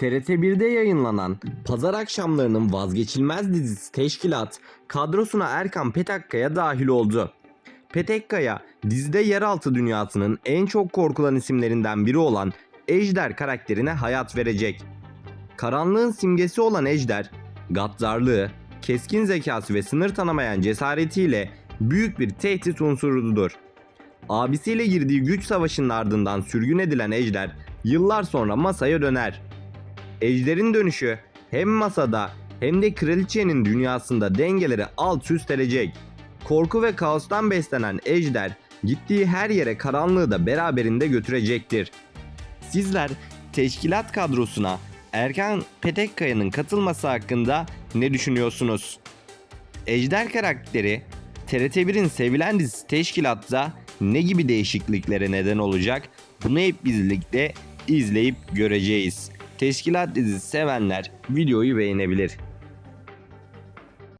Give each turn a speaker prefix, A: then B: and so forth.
A: TRT1'de yayınlanan pazar akşamlarının vazgeçilmez dizisi Teşkilat kadrosuna Erkan Petekkaya dahil oldu. Petekkaya dizide yeraltı dünyasının en çok korkulan isimlerinden biri olan Ejder karakterine hayat verecek. Karanlığın simgesi olan Ejder, gaddarlığı, keskin zekası ve sınır tanımayan cesaretiyle büyük bir tehdit unsurudur. Abisiyle girdiği güç savaşının ardından sürgün edilen Ejder yıllar sonra masaya döner. Ejder'in dönüşü hem masada hem de kraliçenin dünyasında dengeleri alt üst edecek. Korku ve kaostan beslenen Ejder gittiği her yere karanlığı da beraberinde götürecektir. Sizler teşkilat kadrosuna Erkan Petekkaya'nın katılması hakkında ne düşünüyorsunuz? Ejder karakteri TRT1'in sevilen dizisi Teşkilat'ta ne gibi değişikliklere neden olacak? Bunu hep birlikte izleyip göreceğiz. Teşkilat dizisi sevenler videoyu beğenebilir.